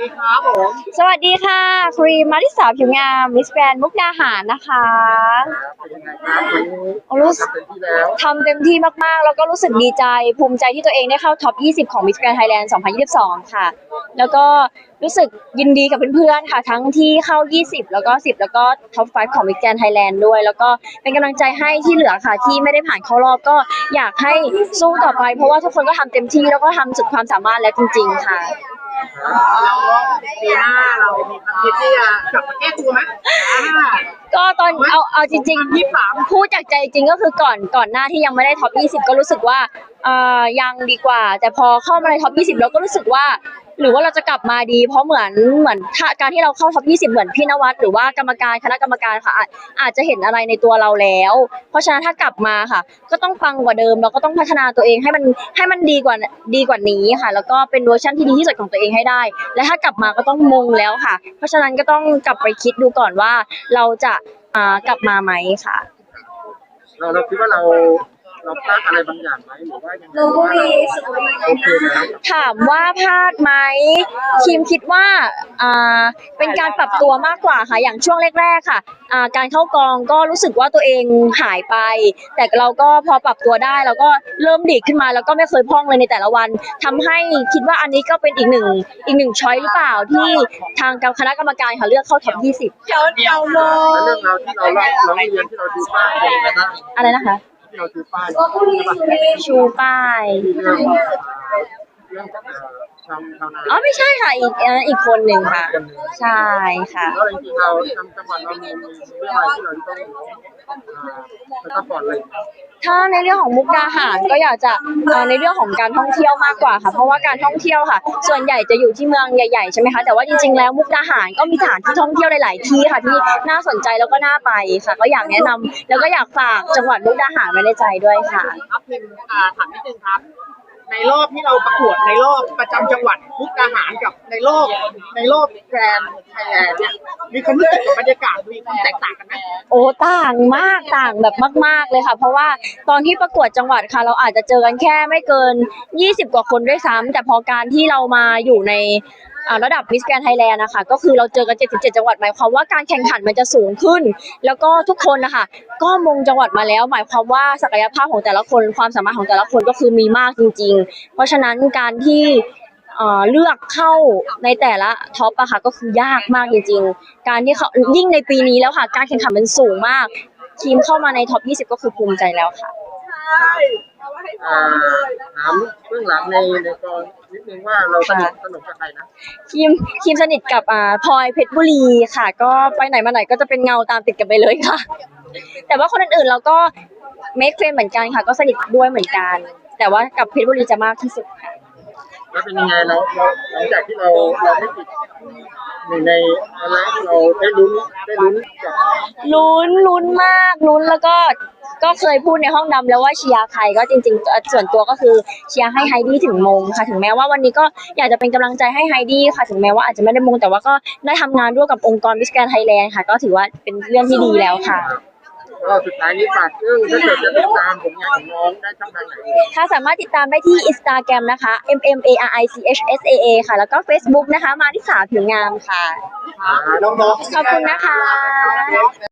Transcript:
ดีครับผมสวัสดีค่ะ ครีมมาริสาผิวงามมิสแกรนมุกดาหารนะคะเป็นยังไงครับวันนี้รู้สึกทำเต็มที่แล้วทำเต็มที่มากๆ แล้วก็รู้สึกดีใจ ภูมิใจที่ตัวเองได้เข้าท็อป 20 ของ Miss Grand Thailand 2022 ค่ะ แล้วก็รู้สึกยินดีกับเพื่อนๆ ค่ะ ทั้งที่เข้า 20 แล้วก็ 10 แล้วก็ท็อป 5 ของ Miss Grand Thailand ด้วย แล้วก็เป็นกำลังใจให้ที่เหลือค่ะ ที่ไม่ได้ผ่านเข้ารอบก็อยากให้สู้ต่อไป เพราะว่าทุกคนก็ทำเต็มที่แล้วก็ทำสุดความสามารถแล้วจริง ๆ ค่ะแล้ว ปีหน้าเรามีความคิดที่จะกลับมาแก้ตัวไหมอ่าก็ตอนเอาเอาจริงยี่สิบสามๆพูดจากใจจริงก็คือก่อนก่อนหน้าที่ยังไม่ได้ท็อป 20 ก็รู้สึกว่าเอ่อยังดีกว่า แต่พอเข้ามาในท็อป 20เราก็รู้สึกว่า หรือว่าเราจะกลับมาดี เพราะเหมือนเหมือนถ้าการที่เราเข้าท็อป20 เหมือนพี่นวัดหรือว่ากรรมการคณะกรรมการค่ะอาจอาจจะเห็นอะไรในตัวเราแล้ว เพราะฉะนั้นถ้ากลับมาค่ะ ก็ต้องปังกว่าเดิมเราก็ต้องพัฒนาตัวเองให้มันให้มันดีกว่าดีกว่านี้ค่ะ แล้วก็เป็นเวอร์ชันที่ดีที่สุดของตัวเองให้ได้ และถ้ากลับมาก็ต้องมงแล้วค่ะ เพราะฉะนั้นก็ต้องกลับไปคิดดูก่อนว่าเราจะอ่ากลับมาไหมค่ะ เราเราคิดว่าเรา เราพลาดอะไรบางอย่างไหมหรือว่ายังไงหรือว่าเราโอเคแล้วถามว่าพลาดไหมคิมคิดว่าอ่าเป็นการปรับตัวมากกว่าค่ะอย่างช่วงแรกๆค่ะอ่าการเข้ากองก็รู้สึกว่าตัวเองหายไป แต่เราก็พอปรับตัวได้เราก็เริ่มดีดขึ้นมาแล้วก็ไม่เคยพร่องเลยในแต่ละวันทำให้คิดว่าอันนี้ก็เป็นอีกหนึ่งอีกหนึ่งช้อยหรือเปล่าที่ทางคณะกรรมการค่ะเลือกเข้าท็อป20แล้วเรื่องราวที่เราเล่าเราเรียนที่เราดูป้ายเป็นยังไงบ้าง อะไรนะคะที่ เราดูป้ายใช่ปะชูป้ายที่เรื่องเรื่องเอ่อ ชาวชาวนาอ๋อไม่ใช่ค่ะอีกเอ่ออีกคนหนึ่งค่ะ ใช่ค่ะ แล้วจริงๆเราทำจังหวัดเรามีมีเรื่องอะไรที่เราต้องเอ่อสปอร์ตอะไรไหมถ้าในเรื่องของมุกดาหารก็อยากจะเอ่อในเรื่องของการท่องเที่ยวมากกว่าค่ะ เพราะว่าการท่องเที่ยวค่ะ ส่วนใหญ่จะอยู่ที่เมืองใหญ่ๆใช่ไหมคะแต่ว่าจริงๆแล้วมุกดาหารก็มีสถานที่ท่องเที่ยวหลายๆที่ค่ะที่น่าสนใจแล้วก็น่าไปค่ะ ก็อยากแนะนำแล้วก็อยากฝากจังหวัดมุกดาหารไว้ในใจด้วยค่ะครับพิมอ่าถามนิดนึงครับ ในรอบที่เราประกวดในรอบประจำจังหวัดมุกดาหารกับในรอบในรอบแกรนด์ไทยแลนด์เนี่ยมีความรู้สึกกับบรรยากาศมีความแตกต่างกันไหมโอ้ต่างมากต่างแบบมาก ๆเลยค่ะ เพราะว่าตอนที่ประกวดจังหวัดค่ะ เราอาจจะเจอกันแค่ไม่เกิน 20 กว่าคนด้วยซ้ำแต่พอการที่เรามาอยู่ใน ระดับมิสแกรนไทยแลนด์นะคะก็คือเราเจอกัน 77 จังหวัดหมายความว่าการแข่งขันมันจะสูงขึ้น แล้วก็ทุกคนนะคะก็มงจังหวัดมาแล้ว หมายความว่าศักยภาพของแต่ละคนความสามารถของแต่ละคนก็คือมีมากจริง ๆ เพราะฉะนั้นการที่เลือกเข้าในแต่ละท็อปอะค่ะก็คือยากมากจริง ๆ การที่เขายิ่งในปีนี้แล้วค่ะ การแข่งขันมันสูงมากทีมเข้ามาในท็อป 20 ก็คือภูมิใจแล้วค่ะ อ่าถามเบื้องหลังในในกองนิดนึงว่าเราสนุกสนุกกับใครนะทีมทีมสนิทกับอ่าพลอยเพชรบุรีค่ะ ก็ไปไหนมาไหนก็จะเป็นเงาตามติดกันไปเลยค่ะ แต่ว่าคนอื่นๆเราก็เมคเฟรนเหมือนกันค่ะ ก็สนิทด้วยเหมือนกัน แต่ว่ากับเพชรบุรีจะมากที่สุดค่ะ แล้วเป็นยังไงเราเราหลังจากที่เราเราไม่ติดหนึ่งในอะไรเราได้ลุ้นได้ลุ้นกับลุ้นลุ้นมากลุ้นแล้วก็ก็เคยพูดในห้องดำแล้วว่าเชียร์ใครก็จริงๆเอ่อส่วนตัวก็คือเชียร์ให้ไฮดี้ถึงมงค่ะถึงแม้ว่าวันนี้ก็อยากจะเป็นกำลังใจให้ไฮดี้ค่ะถึงแม้ว่าอาจจะไม่ได้มงแต่ว่าก็ได้ทำงานร่วมกับองค์กรมิสแกรนไทยแลนด์ค่ะ ก็ถือว่าเป็นเรื่องที่ดีแล้วค่ะ ก็สุดท้ายนี้ฝากเรื่องถ้าเกิดจะติดตามผลงานของน้องได้ช่องทางไหนเอ่ยค่ะสามารถติดตามได้ที่ Instagram นะคะ m m a r i c h s a a ค่ะ แล้วก็ Facebook นะคะ มาที่สาผิวงามค่ะ น้องๆขอบคุณนะคะ